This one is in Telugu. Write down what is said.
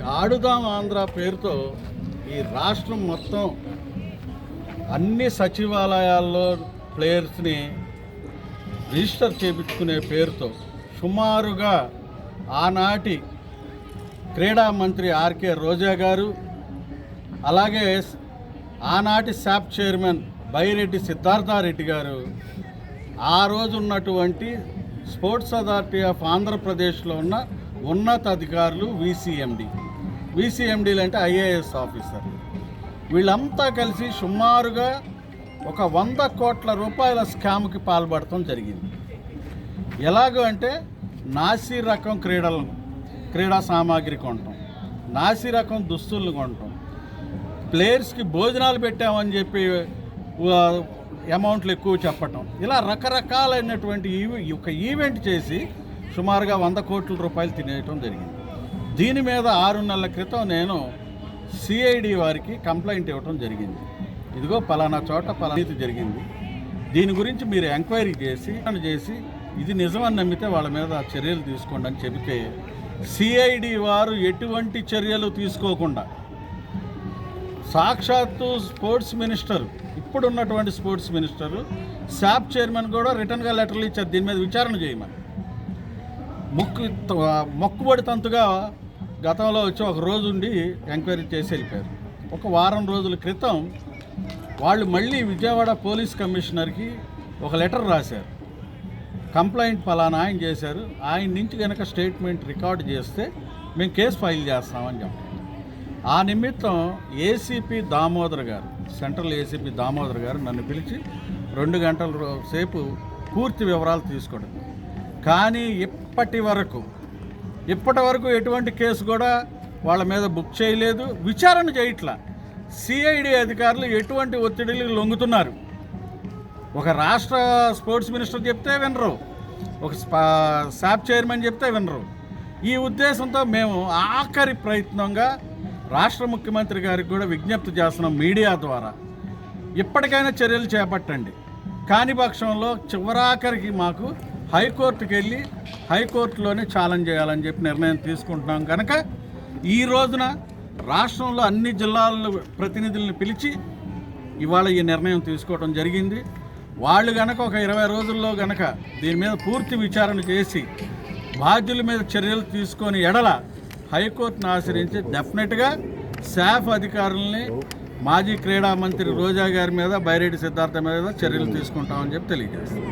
ఆడుదాం ఆంధ్ర పేరుతో ఈ రాష్ట్రం మొత్తం అన్ని సచివాలయాల్లో ప్లేయర్స్ని రిజిస్టర్ చేయించుకునే పేరుతో సుమారుగా ఆనాటి క్రీడా మంత్రి ఆర్కే రోజా గారు అలాగే ఆనాటి శాప్ చైర్మన్ బైరెడ్డి సిద్ధార్థారెడ్డి గారు ఆ రోజు ఉన్నటువంటి స్పోర్ట్స్ అథారిటీ ఆఫ్ ఆంధ్రప్రదేశ్లో ఉన్న ఉన్నతాధికారులు వీసీఎండి విసిఎండి. విసిఎండీలు అంటే ఐఏఎస్ ఆఫీసర్లు వీళ్ళంతా కలిసి సుమారుగా ఒక వంద కోట్ల రూపాయల స్కామ్కి పాల్పడటం జరిగింది. ఎలాగో అంటే నాసి రకం క్రీడలను క్రీడా సామాగ్రి కొనటం నాసి రకం దుస్తులను కొనటం ప్లేయర్స్కి భోజనాలు పెట్టామని చెప్పి అమౌంట్లు ఎక్కువ చెప్పటం ఇలా రకరకాలైనటువంటి ఈవె- ఒక ఈవెంట్ చేసి సుమారుగా వంద కోట్ల రూపాయలు తినేయటం జరిగింది. దీని మీద ఆరు నెలల క్రితం నేను సిఐడి వారికి కంప్లైంట్ ఇవ్వటం జరిగింది. ఇదిగో పలానా చోట పలానీతి జరిగింది. దీని గురించి మీరు ఎంక్వైరీ చేసి చేసి ఇది నిజమని నమ్మితే వాళ్ళ మీద చర్యలు తీసుకోండి అని చెబితే సిఐడి వారు ఎటువంటి చర్యలు తీసుకోకుండా సాక్షాత్తు స్పోర్ట్స్ మినిస్టర్ ఇప్పుడున్నటువంటి స్పోర్ట్స్ మినిస్టర్ శాప్ చైర్మన్ కూడా రిటర్న్గా లెటర్లు ఇచ్చారు. దీని మీద విచారణ చేయమని. మొక్కు మొక్కుబడి తంతుగా గతంలో వచ్చి ఒక రోజు ఉండి ఎంక్వైరీ చేసి వెళ్ళిపోయారు. ఒక వారం రోజుల క్రితం వాళ్ళు మళ్ళీ విజయవాడ పోలీస్ కమిషనర్కి ఒక లెటర్ రాశారు. కంప్లైంట్ ఫలానా ఆయన చేశారు. ఆయన నుంచి కనుక స్టేట్మెంట్ రికార్డ్ చేస్తే మేము కేసు ఫైల్ చేస్తామని చెప్పారు. ఆ నిమిత్తం ఏసీపీ దామోదర్ గారు సెంట్రల్ ఏసీపీ దామోదర్ గారు నన్ను పిలిచి రెండు గంటల సేపు పూర్తి వివరాలు తీసుకోవడం. కానీ ఇప్పటి వరకు ఇప్పటి వరకు ఎటువంటి కేసు కూడా వాళ్ళ మీద బుక్ చేయలేదు. విచారణ చేయట్లా. సిఐడి అధికారులు ఎటువంటి ఒత్తిడిలు లొంగుతున్నారు? ఒక రాష్ట్ర స్పోర్ట్స్ మినిస్టర్ చెప్తే వినరు. ఒక స్పా- చైర్మన్ చెప్తే వినరు. ఈ ఉద్దేశంతో మేము ఆఖరి ప్రయత్నంగా రాష్ట్ర ముఖ్యమంత్రి గారికి కూడా విజ్ఞప్తి చేస్తున్నాం మీడియా ద్వారా. ఇప్పటికైనా చర్యలు చేపట్టండి. కాని పక్షంలో చివరాఖరికి మాకు హైకోర్టుకి వెళ్ళి హైకోర్టులోనే ఛాలెంజ్ చేయాలని చెప్పి నిర్ణయం తీసుకుంటున్నాం కనుక ఈ రోజున రాష్ట్రంలో అన్ని జిల్లాల ప్రతినిధులను పిలిచి ఇవాళ ఈ నిర్ణయం తీసుకోవడం జరిగింది. వాళ్ళు గనక ఒక ఇరవై రోజుల్లో గనక దీని మీద పూర్తి విచారణ చేసి బాధ్యుల మీద చర్యలు తీసుకొని ఎడల హైకోర్టును ఆశ్రయించి డెఫినెట్గా శాఫ్ అధికారుల్ని మాజీ క్రీడా మంత్రి రోజా గారి మీద బైరెడ్డి సిద్ధార్థ మీద చర్యలు తీసుకుంటామని చెప్పి తెలియజేస్తాం